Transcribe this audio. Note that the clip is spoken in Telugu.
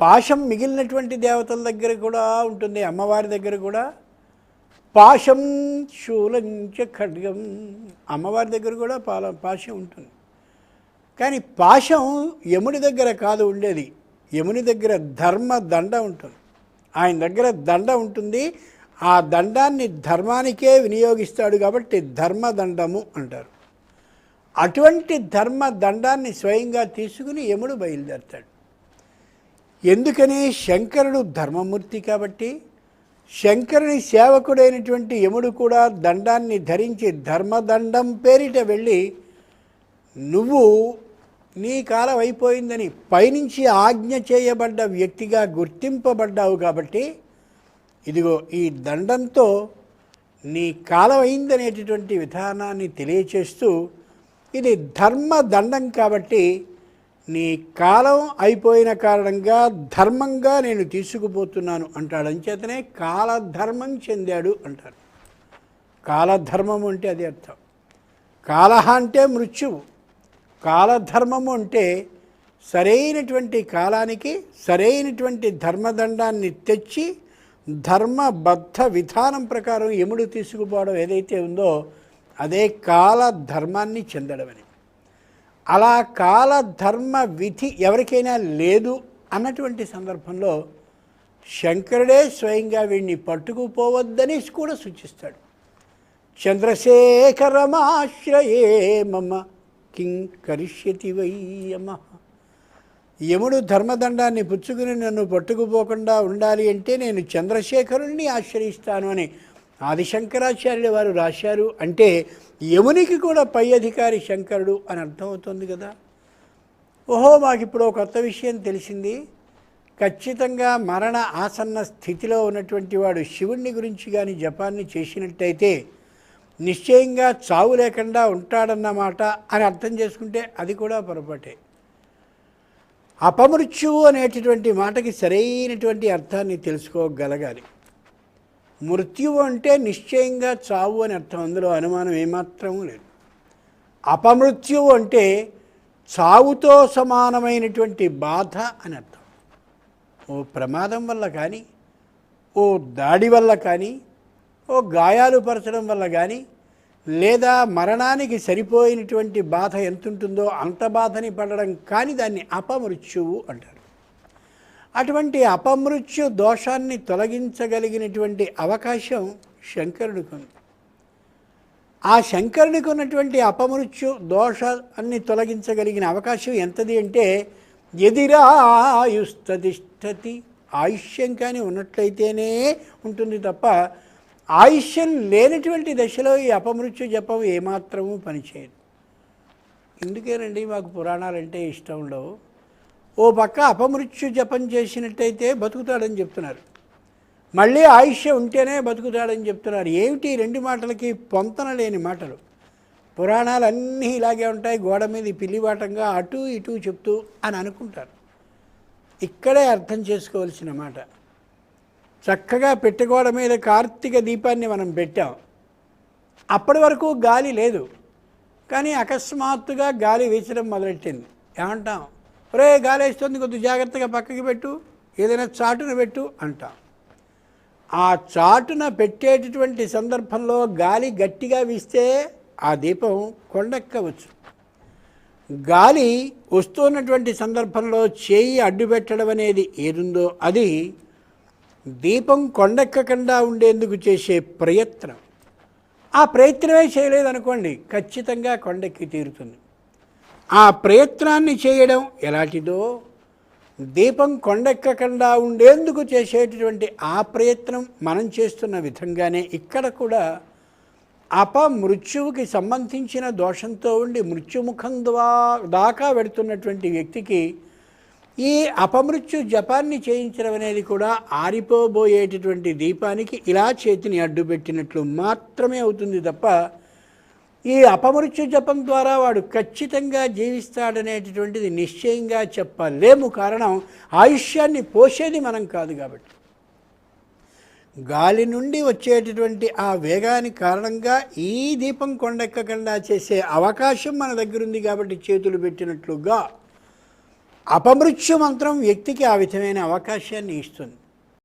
పాశం మిగిలినటువంటి దేవతల దగ్గర కూడా ఉంటుంది అమ్మవారి దగ్గర కూడా. పాశం శూలంచ ఖడ్గం అమ్మవారి దగ్గర కూడా పాల పాశం ఉంటుంది. కానీ పాశం యముని దగ్గర కాదు ఉండేది. యముని దగ్గర ధర్మ దండ ఉంటుంది. ఆయన దగ్గర దండ ఉంటుంది. ఆ దండాన్ని ధర్మానికే వినియోగిస్తాడు కాబట్టి ధర్మదండము అంటారు. అటువంటి ధర్మ దండాన్ని స్వయంగా తీసుకుని యముడు బయలుదేరతాడు. ఎందుకని శంకరుడు ధర్మమూర్తి కాబట్టి? శంకరుని సేవకుడైనటువంటి యముడు కూడా దండాన్ని ధరించి ధర్మదండం పేరిట వెళ్ళి నువ్వు నీ కాలం అయిపోయిందని పైనుంచి ఆజ్ఞ చేయబడ్డ వ్యక్తిగా గుర్తింపబడ్డావు కాబట్టి ఇదిగో ఈ దండంతో నీ కాలం అయిందనేటటువంటి విధానాన్ని తెలియచేస్తూ ఇది ధర్మ దండం కాబట్టి నీ కాలం అయిపోయిన కారణంగా ధర్మంగా నేను తీసుకుపోతున్నాను అంటాడు అంచేతనే కాలధర్మం చెందాడు అంటారు. కాలధర్మం అంటే అది అర్థం. కాలహ అంటే మృత్యువు. కాలధర్మము అంటే సరైనటువంటి కాలానికి సరైనటువంటి ధర్మదండాన్ని తెచ్చి ధర్మబద్ధ విధానం ప్రకారం యముడు తీసుకుపోవడం ఏదైతే ఉందో అదే కాలధర్మాన్ని చెందడమని. అలా కాలధర్మ విధి ఎవరికైనా లేదు అన్నటువంటి సందర్భంలో శంకరుడే స్వయంగా వీడిని పట్టుకుపోవద్దని కూడా సూచిస్తాడు. చంద్రశేఖరమాశ్రయే మమ కిం కరిష్యతి వయ్యమ యముడు ధర్మదండాన్ని పుచ్చుకుని నన్ను పట్టుకుపోకుండా ఉండాలి అంటే నేను చంద్రశేఖరుణ్ణి ఆశ్రయిస్తాను అని ఆదిశంకరాచార్యుల వారు రాశారు అంటే యమునికి కూడా పై అధికారి శంకరుడు అని అర్థమవుతుంది కదా. ఓహో మాకు ఇప్పుడు ఒక కొత్త విషయం తెలిసింది. ఖచ్చితంగా మరణ ఆసన్న స్థితిలో ఉన్నటువంటి వాడు శివుణ్ణి గురించి కానీ జపాన్ని చేసినట్టయితే నిశ్చయంగా చావు లేకుండా ఉంటాడన్నమాట అని అర్థం చేసుకుంటే అది కూడా పొరపాటే. అపమృత్యువు అనేటటువంటి మాటకి సరైనటువంటి అర్థాన్ని తెలుసుకోగలగాలి. మృత్యువు అంటే నిశ్చయంగా చావు అని అర్థం. అందులో అనుమానం ఏమాత్రము లేదు. అపమృత్యువు అంటే చావుతో సమానమైనటువంటి బాధ అని అర్థం. ఓ ప్రమాదం వల్ల కానీ ఓ దాడి వల్ల కానీ ఓ గాయాలు పరచడం వల్ల కానీ లేదా మరణానికి సరిపోయినటువంటి బాధ ఎంత ఉంటుందో అంత బాధని పడడం కానీ దాన్ని అపమృత్యువు అంటారు. అటువంటి అపమృత్యు దోషాన్ని తొలగించగలిగినటువంటి అవకాశం శంకరుడికి ఉంది. ఆ శంకరునికి ఉన్నటువంటి అపమృత్యు దోషాన్ని తొలగించగలిగిన అవకాశం ఎంతది అంటే ఎదిరాయుస్తతిష్టతి ఆయుష్యం కానీ ఉన్నట్లయితేనే ఉంటుంది తప్ప ఆయుష్యం లేనటువంటి దశలో ఈ అపమృత్యు జపం ఏమాత్రము పనిచేయదు. ఎందుకేనండి మాకు పురాణాలంటే ఇష్టం ఉండవు? ఓ పక్క అపమృత్యు జపం చేసినట్టయితే బతుకుతాడని చెప్తున్నారు. మళ్ళీ ఆయుష్ ఉంటేనే బతుకుతాడని చెప్తున్నారు. ఏమిటి రెండు మాటలకి పొంతన లేని మాటలు? పురాణాలన్నీ ఇలాగే ఉంటాయి. గోడ మీద పిల్లివాటంగా అటు ఇటు చెప్తూ అని అనుకుంటారు. ఇక్కడే అర్థం చేసుకోవాల్సిన మాట. చక్కగా పెట్టగోడ మీద కార్తీక దీపాన్ని మనం పెట్టాం. అప్పటి వరకు గాలి లేదు. కానీ అకస్మాత్తుగా గాలి వీచడం మొదలెట్టింది. ఏమంటాం? ఒరే గాలి వేస్తుంది కొద్దిగా జాగ్రత్తగా పక్కకి పెట్టు ఏదైనా చాటున పెట్టు అంట. ఆ చాటున పెట్టేటటువంటి సందర్భంలో గాలి గట్టిగా వీస్తే ఆ దీపం కొండెక్కవచ్చు. గాలి వస్తున్నటువంటి సందర్భంలో చేయి అడ్డు పెట్టడం అనేది ఏదుందో అది దీపం కొండెక్కకుండా ఉండేందుకు చేసే ప్రయత్నం. ఆ ప్రయత్నమే చేయలేదనుకోండి ఖచ్చితంగా కొండెక్కి తీరుతుంది. ఆ ప్రయత్నాన్ని చేయడం ఎలాంటిదో దీపం కొండెక్కకుండా ఉండేందుకు చేసేటటువంటి ఆ ప్రయత్నం మనం చేస్తున్న విధంగానే ఇక్కడ కూడా అపమృత్యువుకి సంబంధించిన దోషంతో ఉండి మృత్యుముఖం ద్వా దాకా వెడుతున్నటువంటి వ్యక్తికి ఈ అపమృత్యు జపాన్ని చేయించడం అనేది కూడా ఆరిపోబోయేటటువంటి దీపానికి ఇలా చేతిని అడ్డుపెట్టినట్లు మాత్రమే అవుతుంది తప్ప ఈ అపమృత్యు జపం ద్వారా వాడు ఖచ్చితంగా జీవిస్తాడనేటటువంటిది నిశ్చయంగా చెప్పలేము. కారణం ఆయుష్యాన్ని పోసేది మనం కాదు కాబట్టి. గాలి నుండి వచ్చేటటువంటి ఆ వేగానికి కారణంగా ఈ దీపం కొండెక్కకుండా చేసే అవకాశం మన దగ్గర ఉంది కాబట్టి చేతులు పెట్టినట్లుగా అపమృత్యు మంత్రం వ్యక్తికి ఆ విధమైన అవకాశాన్ని ఇస్తుంది.